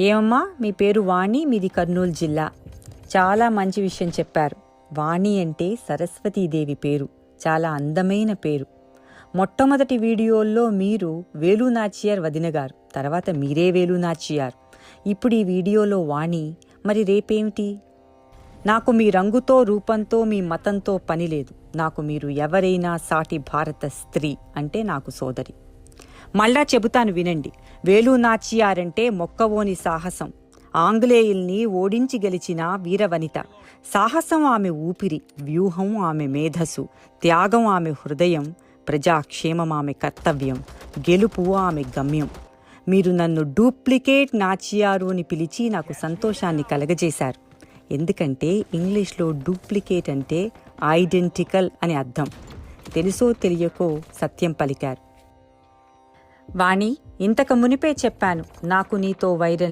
ఏమమ్మా మీ పేరు వాణి మీది కర్నూలు జిల్లా. చాలా మంచి విషయం చెప్పారు. వాణి అంటే సరస్వతీదేవి పేరు. చాలా అందమైన పేరు. మొట్టమొదటి వీడియోల్లో మీరు వేలు నాచియార్ వదినగారు. తర్వాత మీరే వేలు నాచియార్. ఇప్పుడు ఈ వీడియోలో వాణి మరి రేపేమిటి? నాకు మీ రంగుతో రూపంతో మీ మతంతో పని లేదు. నాకు మీరు ఎవరైనా సాటి భారత స్త్రీ అంటే నాకు సోదరి. మళ్ళా చెబుతాను వినండి. వేలు నాచియారంటే మొక్కవోని సాహసం. ఆంగ్లేయుల్ని ఓడించి గెలిచిన వీరవనిత. సాహసం ఆమె ఊపిరి వ్యూహం ఆమె మేధస్సు త్యాగం ఆమె హృదయం ప్రజాక్షేమం ఆమె కర్తవ్యం గెలుపు ఆమె గమ్యం. మీరు నన్ను డూప్లికేట్ నాచియారు అని పిలిచి నాకు సంతోషాన్ని కలగజేశారు. ఎందుకంటే ఇంగ్లీష్లో డూప్లికేట్ అంటే ఐడెంటికల్ అని అర్థం. తెలుసో తెలియకో సత్యం పలికారు. వాణి ఇంతకు మునిపే చెప్పాను. నాకు నీతో వైరం